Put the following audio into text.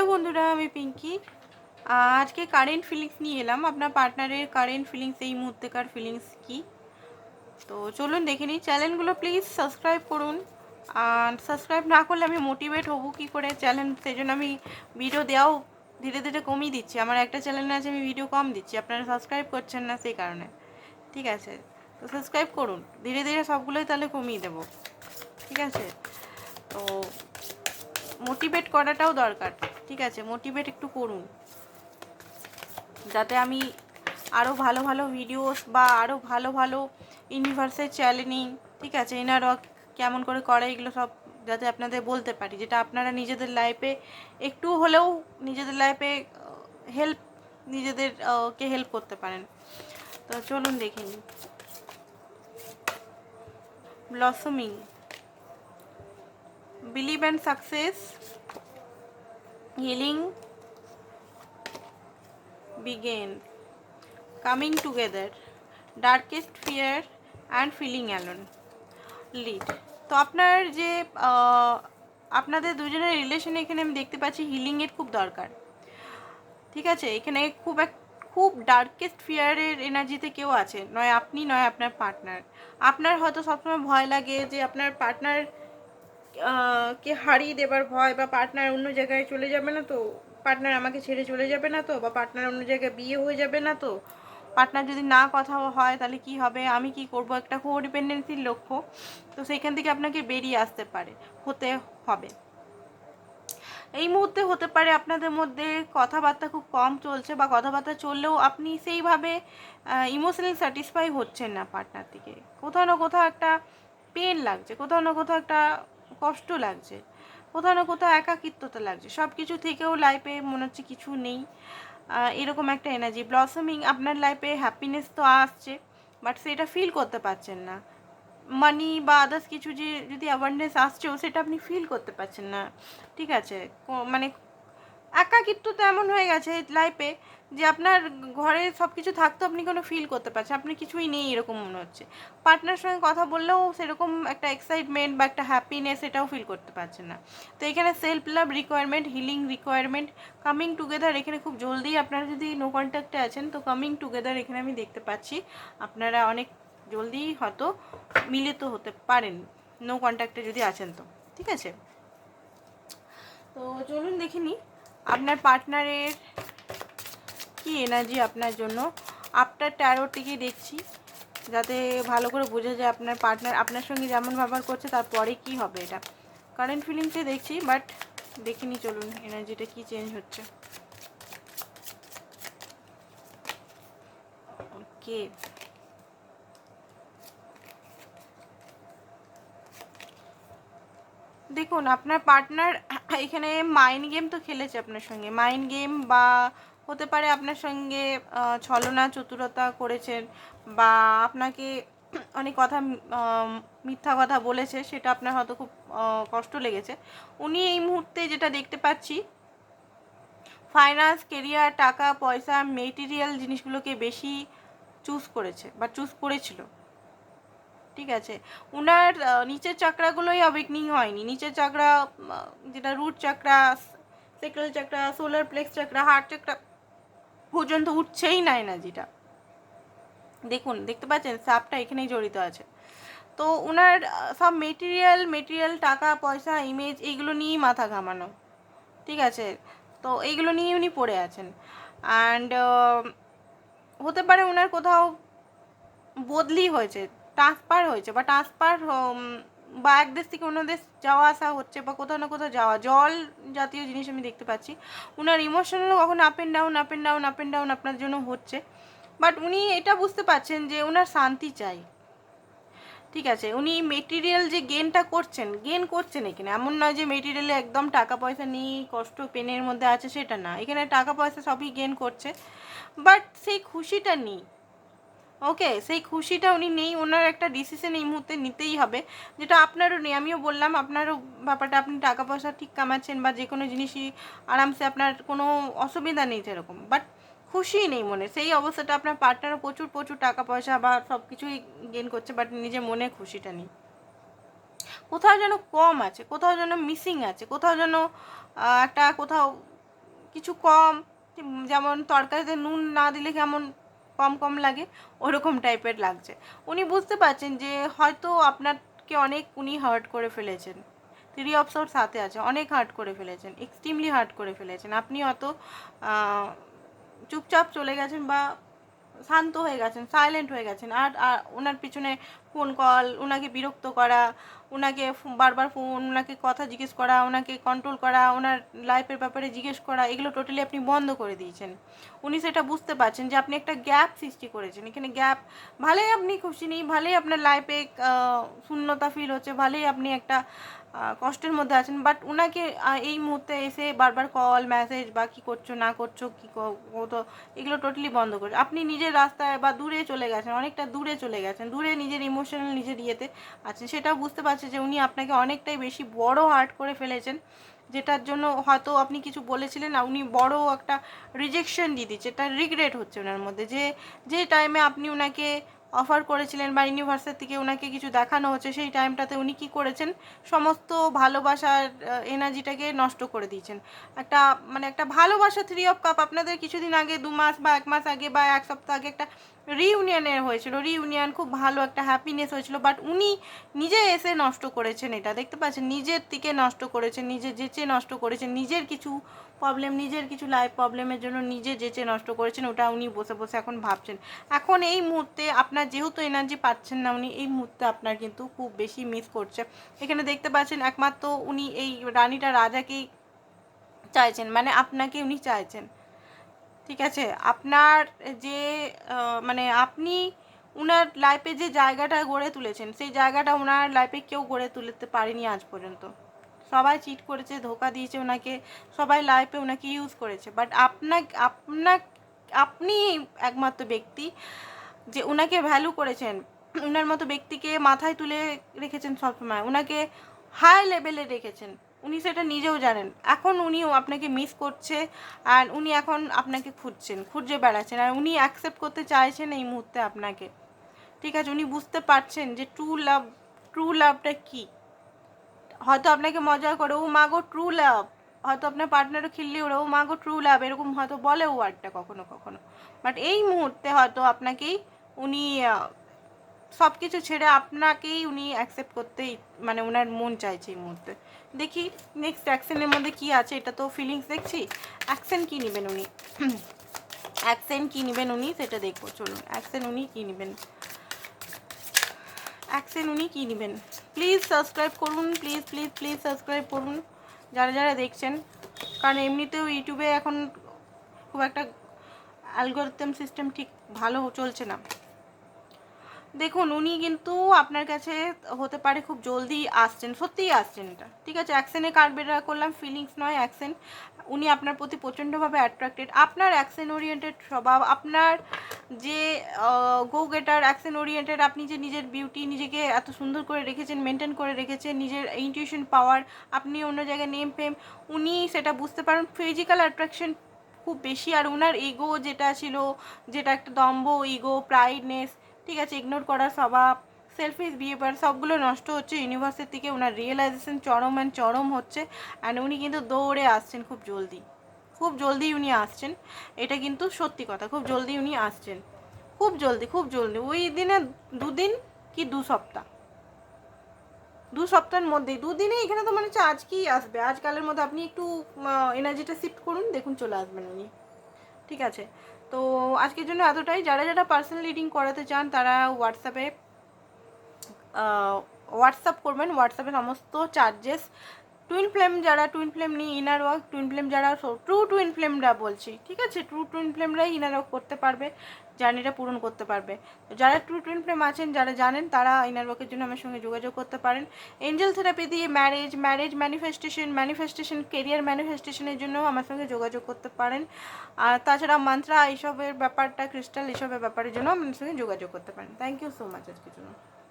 Hello বন্ধুরা, আমি পিঙ্কি। আজকে কারেন্ট ফিলিংস নিয়ে এলাম। আপনার পার্টনারের কারেন্ট ফিলিংস এই মুহূর্তেকার ফিলিংস কি? তো চলুন দেখে নিই। চ্যানেলগুলো প্লিজ সাবস্ক্রাইব করুন। আর সাবস্ক্রাইব না করলে আমি মোটিভেট হব কী করে চ্যানেল সেই জন্য আমি ভিডিও দেওয়াও ধীরে ধীরে কমিয়ে দিচ্ছি। আমার একটা চ্যানেল আছে, আমি ভিডিও কম দিচ্ছি। আপনারা সাবস্ক্রাইব করছেন না সেই কারণে। ঠিক আছে? তো সাবস্ক্রাইব করুন। ধীরে ধীরে সবগুলোই তাহলে কমিয়ে দেবো। ঠিক আছে? তো মোটিভেট করাটাও দরকার। ঠিক আছে মোটিভেট একটু করুন। যাতে আমি আরও ভালো ভালো ভিডিওস বা আরও ভালো ভালো ইউনিভার্সের চ্যালেঞ্জিং ঠিক আছে এনারা কেমন করে করে এগুলো সব যাতে আপনাদের বলতে পারি, যেটা আপনারা নিজেদের লাইফে একটু হলেও নিজেদের লাইফে হেল্প নিজেদের কে হেল্প করতে পারেন। তো চলুন দেখে নিই। ব্লসমিং believe and success healing begin. Coming together. Darkest fear and feeling alone. Lead. তো আপনার যে আপনাদের দুজনের রিলেশনে এখানে আমি দেখতে পাচ্ছি হিলিংয়ের খুব দরকার। ঠিক আছে? এখানে খুব এক, খুব ডার্কেস্ট ফিয়ারের এনার্জিতে কেউ আছে। নয় আপনি, নয় আপনার পার্টনার আপনার হয়তো সবসময় ভয় লাগে যে আপনার পার্টনার কে হারিয়ে দেবার ভয় বা পার্টনার অন্য জায়গায় চলে যাবে না তো? পার্টনার আমাকে ছেড়ে চলে যাবে না তো? বা পার্টনার অন্য জায়গায় বিয়ে হয়ে যাবে না তো? পার্টনার যদি না কথা হয়, তাহলে কি হবে? আমি কি করব? একটা কো ডিপেন্ডেন্সির লক্ষ্য। তো সেইখান থেকে আপনাকে বেরিয়ে আসতে পারে, হতে হবে। এই মুহূর্তে হতে পারে আপনাদের মধ্যে কথাবার্তা খুব কম চলছে বা কথাবার্তা চললেও আপনি সেইভাবে ইমোশনালি স্যাটিসফাই হচ্ছেন না পার্টনার থেকে। কোথাও না কোথাও একটা পেন লাগছে, কোথাও না কোথাও একটা কষ্ট লাগছে। কোথাও না কোথাও একাকিত্বতা লাগছে। সব কিছু থেকেও লাইফে মনে হচ্ছে কিছু নেই। এরকম একটা এনার্জি ব্লসমিং আপনার লাইফে হ্যাপিনেস তো আসছে বাট সেটা ফিল করতে পারছেন না। মানি বা আদার্স কিছু যে, যদি অ্যাওয়ারনেস আসছেও, সেটা আপনি ফিল করতে পারছেন না। ঠিক আছে? মানে একাকিত্ব তো এমন হয়ে গেছে লাইফে যে আপনার ঘরে সব কিছু থাকতো, আপনি কোনো ফিল করতে পারছেন আপনি কিছুই নেই, এরকম মনে হচ্ছে। পার্টনার সঙ্গে কথা বললেও সেরকম একটা এক্সাইটমেন্ট বা একটা হ্যাপিনেস এটাও ফিল করতে পারছেন না। তো এখানে self love requirement healing requirement coming together এখানে খুব জলদি আপনারা যদি নো কন্ট্যাক্টে আছেন, তো কামিং টুগেদার এখানে আমি দেখতে পাচ্ছি, আপনারা অনেক জলদি হয়তো মিলিত হতে পারেন নো কন্ট্যাক্টে যদি আছেন তো। ঠিক আছে? তো চলুন দেখে আপনার পার্টনারের কি এনার্জি আপনার জন্য? আফটার ট্যারোটিকে দেখছি, যাতে ভালো করে বোঝা যায় আপনার পার্টনার আপনার সঙ্গে যেমন ব্যবহার করছে, তারপরে কি হবে এটা। কারেন্ট ফিলিংসে দেখছি বাট দেখিনি চলুন এনার্জিটা কি চেঞ্জ হচ্ছে। ওকে দেখুন, আপনার পার্টনার এখানে মাইন্ড গেম তো খেলেছে আপনার সঙ্গে। মাইন্ড গেম বা হতে পারে আপনার সঙ্গে ছলনা, চতুরতা করেছেন বা আপনাকে অনেক কথা মিথ্যা কথা বলেছে, সেটা আপনার হয়তো খুব কষ্ট লেগেছে। উনি এই মুহূর্তে যেটা দেখতে পাচ্ছি ফাইন্যান্স কেরিয়ার টাকা, পয়সা মেটেরিয়াল জিনিসগুলোকে বেশি চুজ করেছে বা চুজ করেছিল। ঠিক আছে? উনার নিচের চাকরাগুলোই অবেকনিং হয়নি। নিচের চাকরা যেটা root chakra sacral chakra solar plexus chakra heart chakra পর্যন্ত উঠছেই না যেটা দেখুন, দেখতে পাচ্ছেন, সাপটা এখানেই জড়িত আছে। তো ওনার সব মেটেরিয়াল মেটেরিয়াল টাকা, পয়সা ইমেজ এইগুলো নিয়েই মাথা ঘামানো। ঠিক আছে? তো এইগুলো নিয়ে উনি পড়ে আছেন। অ্যান্ড হতে পারে ওনার কোথাও বদলি হয়েছে ট্রান্সফার হয়েছে, বা ট্রান্সফার বা এক দেশ থেকে অন্য দেশ যাওয়া আসা হচ্ছে বা কোথাও না কোথাও যাওয়া, জল জাতীয় জিনিস আমি দেখতে পাচ্ছি। ওনার ইমোশনাল কখনো up and down up and down up and down আপনার জন্য হচ্ছে। বাট উনি এটা বুঝতে পারছেন যে ওনার শান্তি চাই। ঠিক আছে, উনি মেটেরিয়াল যে গেনটা করছেন গেন করছেন এখানে। এমন নয় যে মেটেরিয়ালে একদম টাকা পয়সা নেই, কষ্ট পেনের মধ্যে আছে, সেটা না। এখানে টাকা পয়সা সবই গেন করছে। বাট সেই খুশিটা নেই। ওকে, সেই খুশিটা উনি নেই, ওনার একটা ডিসিশন এই মুহূর্তে নিতেই হবে। যেটা আপনারও নেই, আমিও বললাম, আপনারও ব্যাপারটা, আপনি টাকা পয়সা ঠিক কামাচ্ছেন বা যে কোনো জিনিসই আরামসে আপনার কোনো অসুবিধা নেই সেরকম। বাট খুশি নেই মনে, সেই অবস্থাটা আপনার পার্টনারও প্রচুর প্রচুর টাকা পয়সা বা সব কিছুই গেন করছে বাট নিজের মনে খুশিটা নেই। কোথাও যেন কম আছে, কোথাও যেন মিসিং আছে, কোথাও যেন একটা কোথাও কিছু কম, যেমন তরকারিতে নুন না দিলে কেমন কম কম লাগে, ওরকম টাইপের লাগছে। উনি বুঝতে পারছেন যে হয়তো আপনাকে অনেক উনি হার্ট করে ফেলেছেন। থ্রি অফ সোর্স হাতে আছে, অনেক হার্ট করে ফেলেছেন এক্সট্রিমলি হার্ট করে ফেলেছেন। আপনি অত চুপচাপ চলে গেছেন বা শান্ত হয়ে গেছেন সাইলেন্ট হয়ে গেছেন। আর ওনার পিছনে ফোন কল ওনাকে বিরক্ত করা ওনাকে বারবার ফোন ওনাকে কথা জিজ্ঞেস করা ওনাকে কন্ট্রোল করা ওনার লাইফের ব্যাপারে জিজ্ঞেস করা, এগুলো টোটালি আপনি বন্ধ করে দিয়েছেন। উনি সেটা বুঝতে পারছেন যে আপনি একটা গ্যাপ সৃষ্টি করেছেন। এখানে গ্যাপ ভালোই আপনি খুশি নেই, ভালোই আপনার লাইফে শূন্যতা ফিল হচ্ছে, ভালোই আপনি একটা কষ্টের মধ্যে আছেন। বাট ওনাকে এই মুহূর্তে এসে বারবার কল মেসেজ বা কী করছ, না করছ, কী তো এগুলো টোটালি বন্ধ করে আপনি নিজের রাস্তায় বা দূরে চলে গেছেন, অনেকটা দূরে চলে গেছেন, দূরে নিজের ইমোশনাল নিজের ইয়েতে আছেন। সেটাও বুঝতে পারছে যে উনি আপনাকে অনেকটাই বেশি বড় হার্ট করে ফেলেছেন, যেটার জন্য হয়তো আপনি কিছু বলেছিলেন না উনি বড় একটা রিজেকশন দিয়ে দিচ্ছে। এটা রিগ্রেট হচ্ছে ওনার মধ্যে। যে যে টাইমে আপনি ওনাকে অফার করেছিলেন বা ইউনিভার্সিটি থেকে ওনাকে কিছু দেখানো হচ্ছে, সেই টাইমটাতে উনি কি করেছেন? সমস্ত ভালোবাসার এনার্জিটাকে নষ্ট করে দিয়েছেন। একটা মানে একটা ভালোবাসা থ্রি অফ কাপ আপনাদের কিছুদিন আগে, দু মাস বা এক মাস আগে বা এক সপ্তাহ আগে একটা রিইউনিয়নের হয়েছিল। রিইউনিয়ন খুব ভালো একটা হ্যাপিনেস হয়েছিল বাট উনি নিজে এসে নষ্ট করেছেন এটা। দেখতে পাচ্ছেন, নিজের দিকে নষ্ট করেছেন, নিজে যেচে নষ্ট করেছেন, নিজের কিছু প্রবলেম নিজের কিছু লাইফ প্রবলেমের জন্য নিজে যেচে নষ্ট করেছেন, ওটা উনি বসে বসে এখন ভাবছেন। এখন এই মুহূর্তে আপনার যেহেতু এনার্জি পাচ্ছেন না উনি, এই মুহূর্তে আপনার কিন্তু খুব বেশি মিস করছে। এখানে দেখতে পাচ্ছেন একমাত্র উনি এই রানীটা রাজাকেই চাইছেন মানে আপনাকে উনি চাইছেন। ঠিক আছে? আপনার যে মানে আপনি উনার লাইফে যে জায়গাটা গড়ে তুলেছেন, সেই জায়গাটা ওনার লাইফে কেউ গড়ে তুলতে পারেনি আজ পর্যন্ত। সবাই চিট করেছে, ধোকা দিয়েছে ওনাকে, সবাই লাইফে ওনাকে ইউজ করেছে। বাট আপনার আপনার আপনি একমাত্র ব্যক্তি যে ওনাকে ভ্যালু করেছেন। ওনার মতো ব্যক্তিকে মাথায় তুলে রেখেছেন সবসময়। ওনাকে হাই লেভেলে রেখেছেন। উনি সেটা নিজেও জানেন। এখন উনিও আপনাকে মিস করছে আর উনি এখন আপনাকে খুঁজছেন, খুঁজে বেড়াচ্ছেন। আর উনি অ্যাকসেপ্ট করতে চাইছেন এই মুহূর্তে আপনাকে। ঠিক আছে, উনি বুঝতে পারছেন যে ট্রু লাভ ট্রু লাভটা কী। হয়তো আপনাকে মজা করে, ও মাগো ট্রু লাভ হয়তো আপনার পার্টনারও খিল্লি ওরা, ও মাগো ট্রু লাভ এরকম হয়তো বলে ও ওয়ার্ডটা কখনো কখনো। বাট এই মুহূর্তে হয়তো আপনাকেই উনি সব কিছু ছেড়ে আপনাকেই উনি অ্যাকসেপ্ট করতেই মানে ওনার মন চাইছে এই মুহূর্তে। দেখি নেক্সট অ্যাকশনের মধ্যে কি আছে, এটা তো ফিলিংস দেখছি। অ্যাকশন কী নেবেন উনি? অ্যাকশন কী নেবেন উনি? সেটা দেখব, চলুন। অ্যাকশন উনি কী নেবেন? অ্যাকশন উনি কী নেবেন? প্লিজ সাবস্ক্রাইব করুন প্লিজ প্লিজ প্লিজ সাবস্ক্রাইব করুন। যারা যারা দেখছেন, কারণ এমনিতেও ইউটিউবে এখন খুব একটা অ্যালগোরিদম সিস্টেম ঠিক ভালো চলছে না। দেখুন, উনি কিন্তু আপনার কাছে হতে পারে খুব জলদি আসছেন, সত্যিই আসছেন এটা। ঠিক আছে অ্যাকশনে কার্ড বের করলাম ফিলিংস নয় অ্যাকশন উনি আপনার প্রতি প্রচণ্ডভাবে অ্যাট্রাক্টেড আপনার অ্যাকশন ওরিয়েন্টেড স্বভাব, আপনার যে গো গেটার অ্যাকশন ওরিয়েন্টেড আপনি যে নিজের বিউটি নিজেকে এত সুন্দর করে রেখেছেন মেনটেন করে রেখেছেন, নিজের ইনটিউশন পাওয়ার আপনি অন্য জায়গায় নেম ফেম উনি সেটা বুঝতে পারেন। ফিজিক্যাল অ্যাট্রাকশন খুব বেশি। আর ওনার ইগো যেটা ছিল, যেটা একটা দম্ভ ইগো প্রাইডনেস ঠিক আছে ইগনোর করার স্বভাব সেলফিস বিহেভিয়ার সবগুলো নষ্ট হচ্ছে ইউনিভার্সিটি থেকে ওনার রিয়েলাইজেশন চরম অ্যান্ড চরম হচ্ছে। অ্যান্ড উনি কিন্তু দৌড়ে আসছেন খুব জলদি। খুব জলদি উনি আসছেন। এটা কিন্তু সত্যি কথা, খুব জলদি উনি আসছেন। খুব জলদি খুব জলদি। ওই দিনে দুদিন কি দু সপ্তাহ? দু সপ্তাহের মধ্যেই। দুদিনে এখানে তো মানে হচ্ছে আজকেই আসবে। আজকালের মধ্যে আপনি একটু এনার্জিটা শিফট করুন, দেখুন চলে আসবেন উনি। ঠিক আছে? তো আজকের জন্য এতটাই। যারা যারা পার্সোনাল রিডিং করাতে চান, তারা হোয়াটসঅ্যাপে হোয়াটসঅ্যাপ করবেন। হোয়াটসঅ্যাপে সমস্ত চার্জেস টুইন ফ্লেম যারা টুইন ফ্লেম নিয়ে ইনার ওয়ার্ক টুইন ফ্লেম যারা ট্রু টুইন ফ্লেমরা বলছি, ঠিক আছে? ট্রু টুইন ফ্লেমরাই ইনার ওয়ার্ক করতে পারবে জার্নিটা পূরণ করতে পারবে। তো যারা ট্রু টুইন ফ্লেম আছেন, যারা জানেন, তারা ইনার ওয়ার্কের জন্য আমার সঙ্গে যোগাযোগ করতে পারেন। এঞ্জেল থেরাপি দিয়ে marriage marriage manifestation manifestation career ম্যানিফেস্টেশনের জন্য আমার সঙ্গে যোগাযোগ করতে পারেন। আর তাছাড়া মান্ত্রা এইসবের ব্যাপারটা ক্রিস্টাল এইসবের ব্যাপারের জন্য আমার সঙ্গে যোগাযোগ করতে পারেন। থ্যাংক ইউ সো মাচ আজকের জন্য।